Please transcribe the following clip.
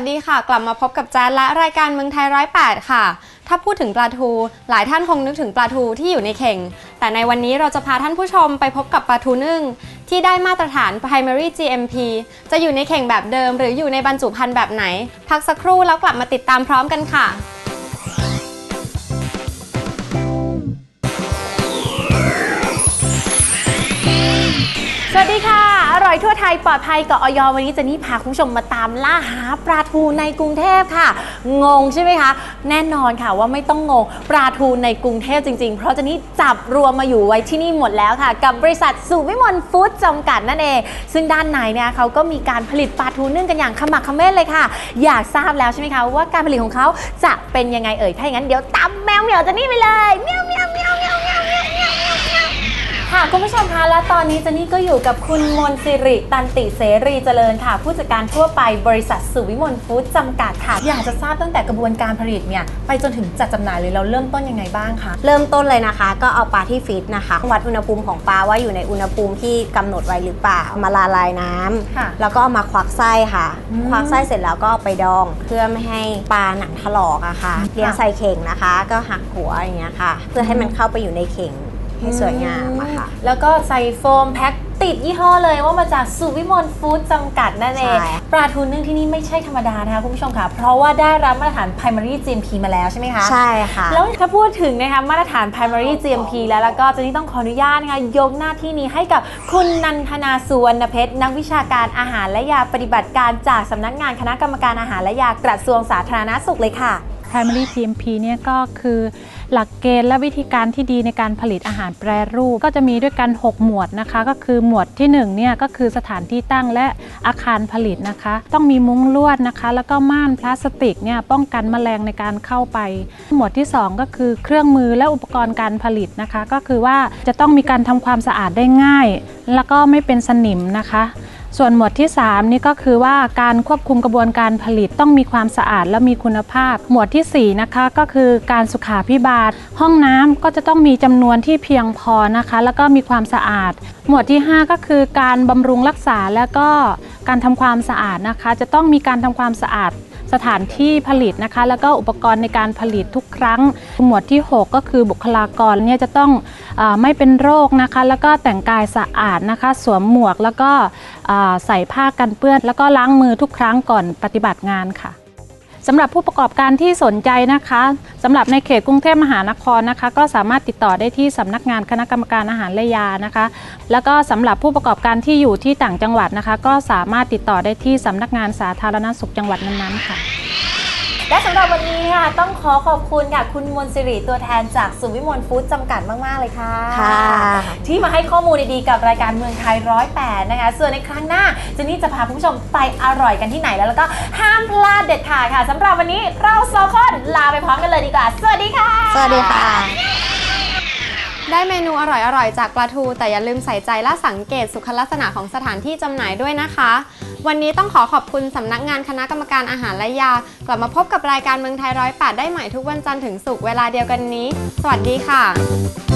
วัสดีค่ะ กลับมาพบกับแจ๊และรายการเมืองไทยร้อยแปดค่ะ ถ้าพูดถึงปลาทู หลายท่านคงนึกถึงปลาทูที่อยู่ในเข่ง แต่ในวันนี้เราจะพาท่านผู้ชมไปพบกับปลาทูนึ่ง ที่ได้มาตรฐาน primary GMP จะอยู่ในเข่งแบบเดิม หรืออยู่ในบรรจุภัณฑ์แบบไหน พักสักครู่แล้วกลับมาติดตามพร้อมกันค่ะสวัสดีค่ะ อ ร่อยทั่วไทยปลอดภัยกับออยวันนี้เจนนี่พาคุณผู้ชมมาตามล่าหาปลาทูในกรุงเทพค่ะ งงใช่ไหมคะ แน่นอนค่ะว่าไม่ต้องงงปลาทูในกรุงเทพจริง ๆ เพราะเจนนี่จับรวมมาอยู่ไว้ที่นี่หมดแล้วค่ะ กับบริษัทสุวิมลฟู้ดจำกัดนั่นเอง ซึ่งด้านในเนี่ยเขาก็มีการผลิตปลาทูนึ่งกันอย่างขมักเขม้นเลยค่ะ อยากทราบแล้วใช่ไหมคะว่าการผลิตของเขาจะเป็นยังไงเอ่ยถ้าอย่างนั้นเดี๋ยวตามแมวเหมียวเจนนี่ไปเลยเมียว ค่ะคุณผู้ชมคะและตอนนี้เจนนี่ก็อยู่กับคุณมนสิริตันติเสรีเจริญค่ะ ผู้จัดการทั่วไปบริษัทสุวิมลฟู้ดจำกัดค่ะ อยากจะทราบตั้งแต่กระบวนการผลิตเนี่ยไปจนถึงจัดจำหน่ายเลยเราเริ่มต้นยังไงบ้างคะ เริ่มต้นเลยนะคะ ก็เอาปลาที่ฟีดนะคะ วัดอุณหภูมิของปลาว่าอยู่ในอุณหภูมิที่กำหนดไว้หรือเปล่าเอามาละลายน้ำค่ะแล้วก็เอามาควักไส้ค่ะ อืมควักไส้เสร็จแล้วก็เอาไปดอง เพื่อไม่ให้ปลาหนังถลอกอะค่ะเลี้ยงใส่เข่งนะคะ ก็หักหัวอย่างเงี้ยค่ะ เพื่อให้มันเข้าไปอยู่ในเข่ง ให้สวยงามอะค่ะ แล้วก็ใส่โฟมแพ็คติดยี่ห้อเลยว่ามาจากสุวิมลฟู้ดจำกัดนั่นเองใช่ปลาทูนึ่งที่นี่ไม่ใช่ธรรมดานะคะคุณผู้ชมค่ะ เพราะว่าได้รับมาตรฐาน primary GMP มาแล้วใช่ไหมคะ ใช่ค่ะ แล้วถ้าพูดถึงนะคะมาตรฐาน primary GMP แล้วแล้วก็เจะนี่ต้องขออนุญาตนะคะยกหน้าที่นี้ให้กับคุณนันทนาสุวรรณเพชรนักวิชาการอาหารและยาปฏิบัติการจากสำนักงานคณะกรรมการอาหารและยากระทรวงสาธารณสุขเลยค่ะ primary GMP เนี่ยก็คือหลักเกณฑ์และวิธีการที่ดีในการผลิตอาหารแปรรูป ก็จะมีด้วยกัน 6 หมวดนะคะ ก็คือหมวดที่1เนี่ยก็คือสถานที่ตั้งและอาคารผลิตนะคะ ต้องมีมุ้งลวดนะคะ แล้วก็ม่านพลาสติกเนี่ยป้องกันแมลงในการเข้าไป หมวดที่ 2 ก็คือเครื่องมือและอุปกรณ์การผลิตนะคะ ก็คือว่าจะต้องมีการทำความสะอาดได้ง่าย แล้วก็ไม่เป็นสนิมนะคะ ส่วนหมวดที่ 3 นี่ก็คือว่าการควบคุมกระบวนการผลิตต้องมีความสะอาดและมีคุณภาพ หมวดทีสี่4 นะคะก็คือการสุขาพิบาล ห้องน้ำก็จะต้องมีจำนวนที่เพียงพอนะคะ แล้วก็มีความสะอาด หมวดที่ 5 ก็คือการบำรุงรักษาแล้วก็การทำความสะอาดนะคะ จะต้องมีการทำความสะอาด สถานที่ผลิตนะคะ แล้วก็อุปกรณ์ในการผลิตทุกครั้ง หมวดที่ 6 ก็คือบุคลากรเนี่ยจะต้องอไม่เป็นโรคนะคะ แล้วก็แต่งกายสะอาดนะคะ สวมหมวกแล้วก็ใส่ผ้ากันเปื้อน แล้วก็ล้างมือทุกครั้งก่อนปฏิบัติงานค่ะสำหรับผู้ประกอบการที่สนใจนะคะ สำหรับในเขตกรุงเทพมหานครนะคะ ก็สามารถติดต่อได้ที่สำนักงานคณะกรรมการอาหารและยานะคะ แล้วก็สำหรับผู้ประกอบการที่อยู่ที่ต่างจังหวัดนะคะ ก็สามารถติดต่อได้ที่สำนักงานสาธารณสุขจังหวัดนั้นๆค่ะ และสำหรับวันนี้ค่ะต้องขอขอบคุณค่ะคุณมนสิริตัวแทนจากสุวิมลฟู้ดจำกัดมาก ๆ เลยค่ะ ค่ะ ที่มาให้ข้อมูลดีๆกับรายการเมืองไทยร้อยแปดนะคะ ส่วนในครั้งหน้าเจนนี่จะพาคุณผู้ชมไปอร่อยกันที่ไหนแล้วแล้วก็ห้ามพลาดเด็ดขาดค่ะสำหรับวันนี้เราสองคนลาไปพร้อมกันเลยดีกว่า สวัสดีค่ะ สวัสดีค่ะ ได้เมนูอร่อยๆ จากปลาทู แต่อย่าลืมใส่ใจและสังเกตสุขลักษณะของสถานที่จำหน่ายด้วยนะคะ วันนี้ต้องขอขอบคุณสำนักงานคณะกรรมการอาหารและยา กลับมาพบกับรายการเมืองไทยร้อยแปดได้ใหม่ทุกวันจันทร์ถึงศุกร์เวลาเดียวกันนี้ สวัสดีค่ะ